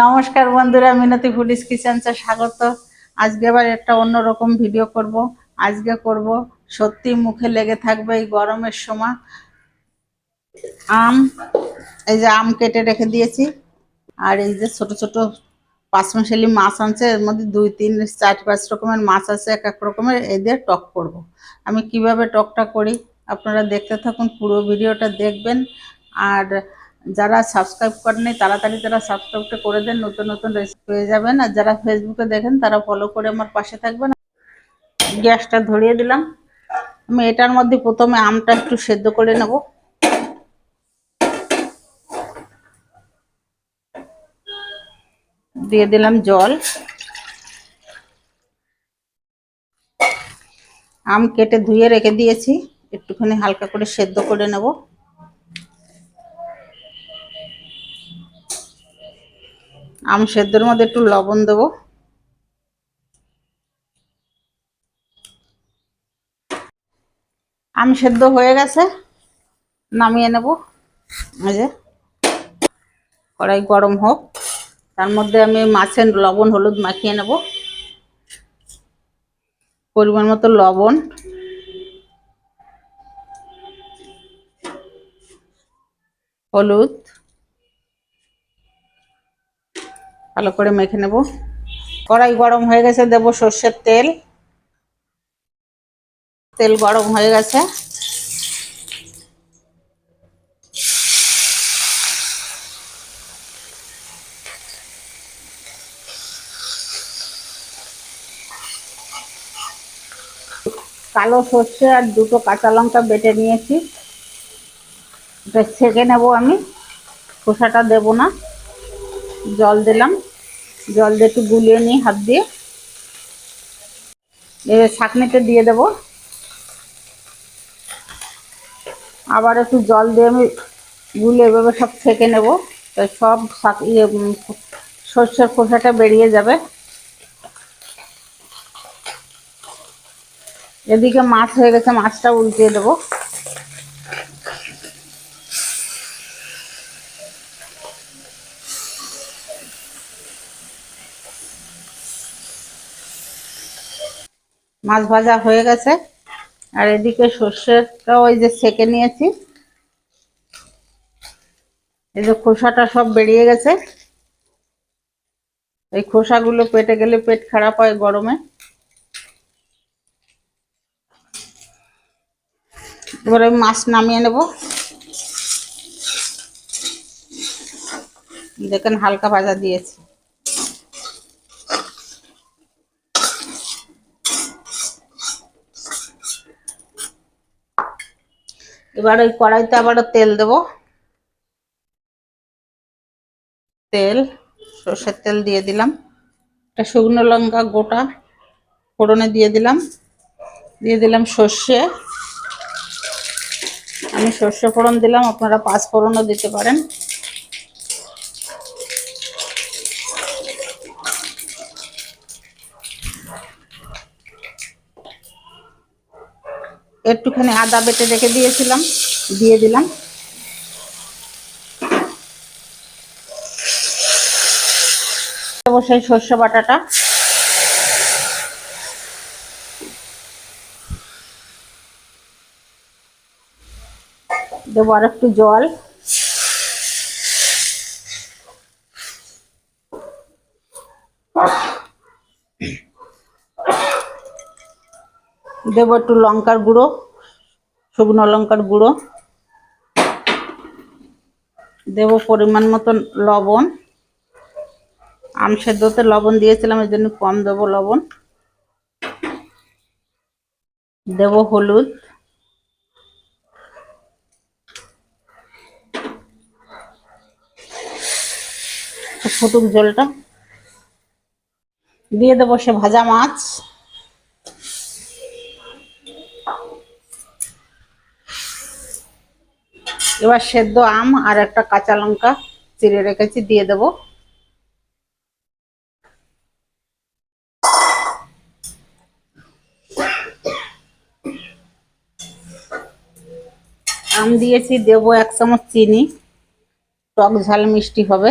নমস্কার বন্ধুরা, মিনতি ফুডিস কিচেন্সে স্বাগত। আজকে আবার একটা অন্যরকম ভিডিও করব। আজকে করব, সত্যি মুখে লেগে থাকবে এই গরমের সময়। আম, এই যে আম কেটে রেখে দিয়েছি। আর এই যে ছোট ছোট পাঁচমিশালি মাছ আনছে, এর মধ্যে দুই, তিন, চার, পাঁচ রকমের মাছ আছে, এক এক রকমের, এই দিয়ে টক করব। আমি কীভাবে টকটা করি, আপনারা দেখতে থাকুন, পুরো ভিডিওটা দেখবেন। আর যারা সাবস্ক্রাইব করেনি তাড়াতাড়ি তারা সাবস্ক্রাইবটা করে দেন, নতুন নতুন রেসিপি পেয়ে যাবেন। আর যারা ফেসবুকে দেখেন, তারা ফলো করে আমার পাশে থাকবেন। গ্যাসটা ধরিয়ে দিলাম। আমি এটার মধ্যে প্রথমে আমটা একটু সেদ্ধ করে নেব। দিয়ে দিলাম জল। আম কেটে ধুয়ে রেখে দিয়েছি। একটুখানি হালকা করে সেদ্ধ করে নেব। আম সেদ্ধর মধ্যে একটু লবণ দেব। আম সেদ্ধ হয়ে গেছে, নামিয়ে নেব। এই যে, কড়াই গরম হোক, তার মধ্যে আমি মাছের লবণ, হলুদ মাখিয়ে নেব। পরিমাণ মতো লবণ। হলুদ। ভালো করে মেখে নেব। কড়াই গরম হয়ে গেছে, দেব সর্ষের তেল। তেল গরম হয়ে গেছে। কালো সর্ষে আর দুটো কাঁচা লঙ্কা বেটে নিয়েছি। ছেঁকে নেব আমি। খোসাটা দেব না। জল দিলাম। জল দিয়ে একটু গুলিয়ে নিই হাত দিয়ে এবার ছাঁকনিতে দিয়ে দেব। আবার একটু জল দিয়ে আমি গুলে এভাবে সব ছেঁকে নেব। তাই সব শাক ইয়ে সর্ষের খোসাটা বেরিয়ে যাবে। এদিকে মাছ হয়ে গেছে, মাছটা উল্টিয়ে দেবো। মাছ ভাজা হয়ে গেছে। আর এদিকে সর্ষেরটা ওই যে সেকে নিয়েছি। এই যে খোসাটা সব বেরিয়ে গেছে। এই খোসাগুলো পেটে গেলে পেট খারাপ হয় গরমে। এবার আমি মাছ নামিয়ে নেব। দেখেন হালকা ভাজা দিয়েছি। এবার ওই কড়াইতে আবারও তেল দেব। তেল, সর্ষের তেল দিয়ে দিলাম। একটা শুকনো লঙ্কা গোটা ফোড়নে দিয়ে দিলাম। দিয়ে দিলাম সর্ষে। আমি সর্ষে ফোড়ন দিলাম, আপনারা পাঁচ ফোড়নও দিতে পারেন। একটুখানি আদা বেটে রেখে দিয়েছিলাম দিয়ে দিলাম। সেই সর্ষে বাটাটা। দেবো আর একটু জল। দেবো একটু লঙ্কার গুঁড়ো, শুকনো লঙ্কার গুঁড়ো। দেব পরিমাণ মতন লবণ। আম সেদ্ধতে লবণ দিয়েছিলাম এই জন্য কম দেবো লবণ। দেব হলুদ। ফুটুক জলটা। দিয়ে দেবো সে ভাজা মাছ। এবার সেদ্ধ আম আর একটা কাঁচা লঙ্কা চিড়ে রেখেছি, দিয়ে দেব। আম দিয়েছি, দেব এক চামচ চিনি। টক ঝাল মিষ্টি হবে।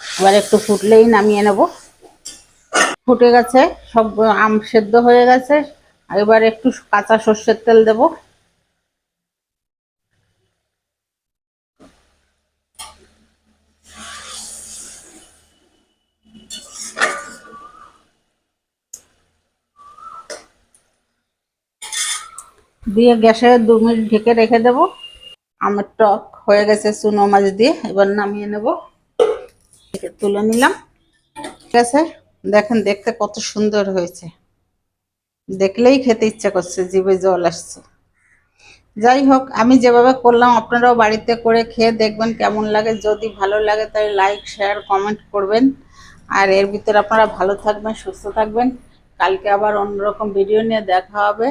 এবার একটু ফুটলেই নামিয়ে নেব। ফুটে গেছে, সব আম সেদ্ধ হয়ে গেছে। এবার একটু কাঁচা সর্ষের তেল দেব। দিয়ে গ্যাসে দু মিনিট ঢেকে রেখে দেব। আমার টক হয়ে গেছে চুনো মাছ দিয়ে, এবার নামিয়ে নেব। তুলে নিলাম। ঠিক আছে? দেখেন, দেখতে কত সুন্দর হয়েছে। দেখলেই খেতে ইচ্ছা করছে, জিভে জল আসছে। যাই হোক, আমি যেভাবে করলাম, আপনারাও বাড়িতে করে খেয়ে দেখবেন কেমন লাগে। যদি ভালো লাগে তাই লাইক শেয়ার কমেন্ট করবেন। আর এর ভিতরে আপনারা ভালো থাকবেন, সুস্থ থাকবেন। কালকে আবার অন্যরকম ভিডিও নিয়ে দেখা হবে।